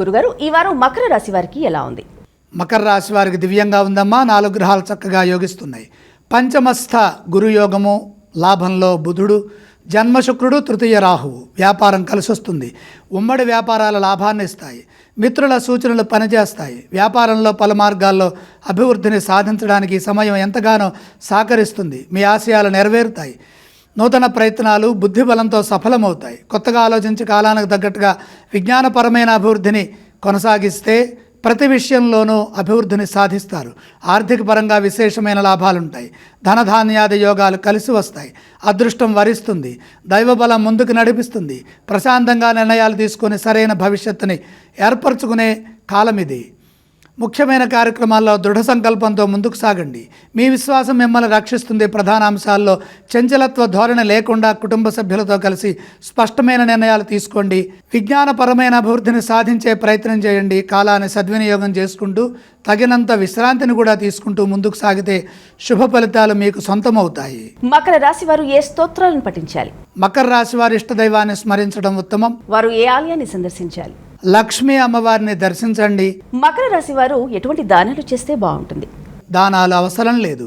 గురుగారు ఈ వారం మకర రాశి వారికి ఎలా ఉంది? మకర రాశి వారికి దివ్యంగా ఉందమ్మా. నాలుగు గ్రహాలు చక్కగా యోగిస్తున్నాయి. పంచమస్థ గురుయోగము లాభంలో బుధుడు జన్మశుక్రుడు తృతీయ రాహువు. వ్యాపారం కలిసి వస్తుంది ఉమ్మడి వ్యాపారాల లాభాన్ని ఇస్తాయి. మిత్రుల సూచనలు పనిచేస్తాయి. వ్యాపారంలో పలు మార్గాల్లో అభివృద్ధిని సాధించడానికి సమయం ఎంతగానో సహకరిస్తుంది. మీ ఆశయాలు నెరవేరుతాయి. నూతన ప్రయత్నాలు బుద్ధిబలంతో సఫలమవుతాయి. కొత్తగా ఆలోచించి కాలానికి తగ్గట్టుగా విజ్ఞానపరమైన అభివృద్ధిని కొనసాగిస్తే ప్రతి విషయంలోనూ అభివృద్ధిని సాధిస్తారు. ఆర్థిక పరంగా విశేషమైన లాభాలుంటాయి. ధనధాన్యాది యోగాలు కలిసి వస్తాయి. అదృష్టం వరిస్తుంది. దైవబలం ముందుకు నడిపిస్తుంది. ప్రశాంతంగా నిర్ణయాలు తీసుకొని సరైన భవిష్యత్తుని ఏర్పరచుకునే కాలం ఇది ముఖ్యమైన కార్యక్రమాల్లో దృఢ సంకల్పంతో ముందుకు సాగండి. మీ విశ్వాసం మిమ్మల్ని రక్షిస్తుంది ప్రధాన అంశాల్లో చంచలత్వ ధోరణి లేకుండా కుటుంబ సభ్యులతో కలిసి స్పష్టమైన నిర్ణయాలు తీసుకోండి. విజ్ఞానపరమైన అభివృద్ధిని సాధించే ప్రయత్నం చేయండి. కాలాన్ని సద్వినియోగం చేసుకుంటూ తగినంత విశ్రాంతిని కూడా తీసుకుంటూ ముందుకు సాగితే శుభ ఫలితాలు మీకు సొంతమవుతాయి. మకర రాశి వారు ఏ స్తోత్రాలను పఠించాలి? మకర రాశి వారి ఇష్టదైవాన్ని స్మరించడం ఉత్తమం. వారు ఏ ఆలయాన్ని సందర్శించాలి? లక్ష్మీ అమ్మవారిని దర్శించండి. మకర రాశి వారు ఎటువంటి దానాలు చేస్తే బాగుంటుంది? దానాలు అవసరం లేదు.